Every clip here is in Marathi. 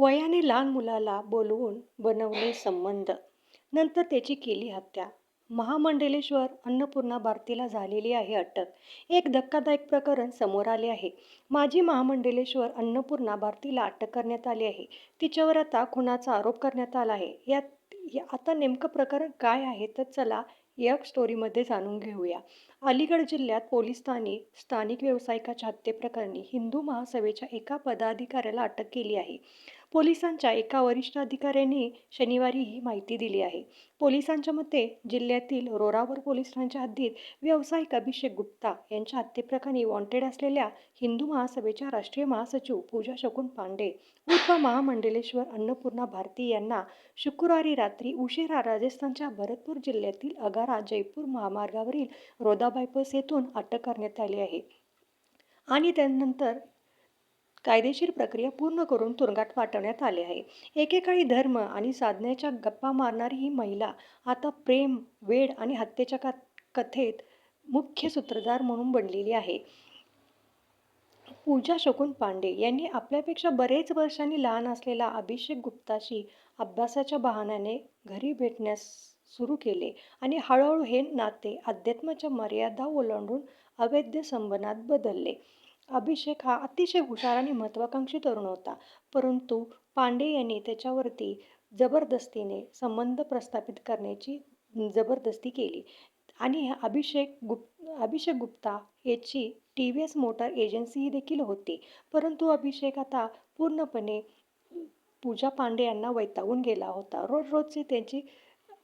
वयाने लहान मुलाला बोलवून बनवले संबंध. नंतर त्याची केली हत्या. महामंडलेश्वर अन्नपूर्णा भारतीला झालेली आहे अटक. एक धक्कादायक प्रकरण समोर आले आहे. माजी महामंडलेश्वर अन्नपूर्णा भारतीला अटक करण्यात आली आहे. तिच्यावर आता खुनाचा आरोप करण्यात आला आहे. यात या- आता नेमकं प्रकरण काय आहे तर चला या स्टोरीमध्ये जाणून घेऊया. अलीगड जिल्ह्यात पोलिसांनी स्थानिक व्यावसायिकाच्या हत्येप्रकरणी हिंदू महासभेच्या एका पदाधिकाऱ्याला अटक केली आहे. पोलिसांच्या एका वरिष्ठ अधिकाऱ्याने शनिवारी ही माहिती दिली आहे. पोलिसांच्या मते जिल्ह्यातील रोरावर पोलीस ठाण्याच्या हद्दीत व्यावसायिक अभिषेक गुप्ता यांच्या हत्येप्रकरणी वॉन्टेड असलेल्या हिंदू महासभेच्या राष्ट्रीय महासचिव पूजा शकुन पांडे उर्फ महामंडलेश्वर अन्नपूर्णा भारती यांना शुक्रवारी रात्री उशिरा राजस्थानच्या भरतपूर जिल्ह्यातील अगारा जयपूर महामार्गावरील रोदा बायपास येथून अटक करण्यात आली आहे. आणि त्यानंतर कायदेशीर प्रक्रिया पूर्ण करून तुरुंगात पाठवण्यात आले आहे. एकेकाळी धर्म आणि साधनेच्या गप्पा मारणारी ही महिला आता प्रेम वेड आणि हत्येच्या कथेत मुख्य सूत्रधार म्हणून बनलेली आहे. पूजा शकुन पांडे यांनी आपल्यापेक्षा बरेच वर्षांनी लहान असलेला अभिषेक गुप्ताशी अभ्यासाच्या बहाण्याने घरी भेटण्यास सुरू केले आणि हळूहळू हे नाते अध्यात्माच्या मर्यादा ओलांडून अवैध संबंधात बदलले. अभिषेक हा अतिशय हुशार आणि महत्त्वाकांक्षी तरुण होता. परंतु पांडे यांनी त्याच्यावरती जबरदस्तीने संबंध प्रस्थापित करण्याची जबरदस्ती केली. आणि अभिषेक गुप अभिषेक गुप्ता याची T V S motor agency देखील होती. परंतु अभिषेक आता पूर्णपणे पूजा पांडे यांना वैतागून गेला होता. रोज रोजची त्यांची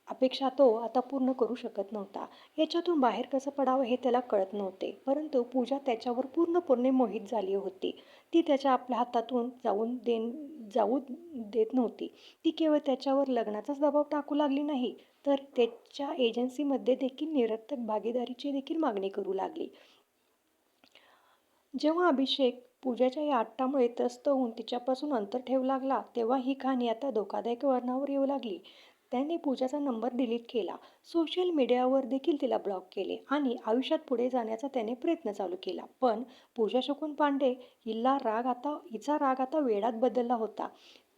अपेक्षा तो आता पूर्ण करू शकत नव्हता. याच्यातून बाहेर कसं पडावं हे त्याला कळत नव्हते. परंतु पूजा त्याच्यावर पूर्णपणे मोहित झाली होती. ती त्याच्या आपल्या हातातून जाऊन देन जाऊ देत नव्हती. ती केवळ त्याच्यावर लग्नाचाच दबाव टाकू लागली नाही तर त्याच्या एजन्सीमध्ये देखील निरर्थक भागीदारीची देखील मागणी करू लागली. जेव्हा अभिषेक पूजाच्या या आट्टामुळे त्रस्त होऊन तिच्यापासून अंतर ठेवू लागला तेव्हा ही कहाणी आता धोकादायक वर्णावर येऊ लागली. त्याने पूजाचा नंबर डिलीट केला. सोशल मीडियावर देखील तिला ब्लॉक केले आणि आयुष्यात पुढे जाण्याचा त्याने प्रयत्न चालू केला. पण पूजा शकून पांडे हिला राग आता हिचा राग आता वेडात बदलला होता.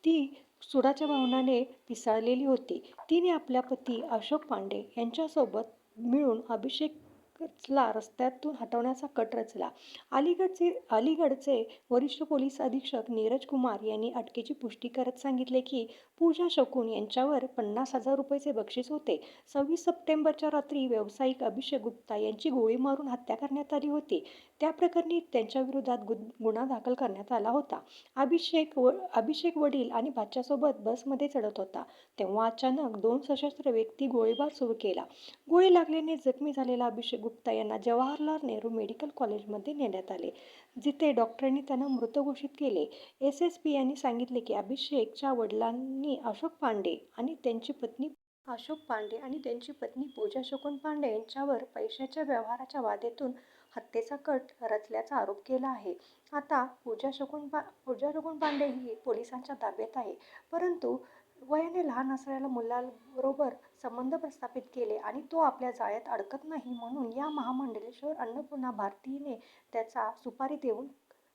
ती सुडाच्या भावनाने पिसाळलेली होती. तिने आपल्या पती अशोक पांडे यांच्यासोबत मिळून अभिषेक अभिषेकला रस्त्यातून हटवण्याचा कट रचला. अलीगडचे अलीगडचे वरिष्ठ पोलीस अधीक्षक नीरज कुमार यांनी अटकेची पुष्टी करत सांगितले की पूजा शकून यांच्यावर पन्नास हजार रुपयेचे बक्षीस होते. सव्वीस सप्टेंबरच्या रात्री व्यावसायिक अभिषेक गुप्ता यांची गोळी मारून हत्या करण्यात आली होती. त्या प्रकरणी त्यांच्या विरोधात गु गुन्हा दाखल करण्यात आला होता. अभिषेक व अभिषेक वडील आणि भाच्यासोबत बसमध्ये चढत होता. तेव्हा अचानक दोन सशस्त्र व्यक्ती गोळीबार सुरू केला. गोळी लागल्याने जखमी झालेला अभिषेक गुप्ता यांना जवाहरलाल नेहरू मेडिकल कॉलेजमध्ये नेण्यात आले जिथे डॉक्टरांनी त्यांना मृत घोषित केले. एस एस पी यांनी सांगितले की अभिषेकच्या वडिलांनी अशोक पांडे आणि त्यांची पत्नी अशोक पांडे आणि त्यांची पत्नी पूजा शकुन पांडे यांच्यावर पैशाच्या व्यवहाराच्या वादेतून हत्येचा कट रचल्याचा आरोप केला आहे. आता पूजा शकुन पा पूजा शकुन पांडे ही पोलिसांच्या ताब्यात आहे परंतु वयाने लहान असलेल्या मुलाबरोबर संबंध प्रस्थापित केले आणि तो आपल्या जाळ्यात अडकत नाही म्हणून या महामंडलेश्वर अन्नपूर्णा भारतीने त्याचा सुपारी देऊन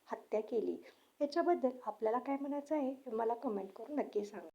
हत्या केली. याच्याबद्दल आपल्याला काय म्हणायचं आहे हे मला कमेंट करून नक्की सांगा.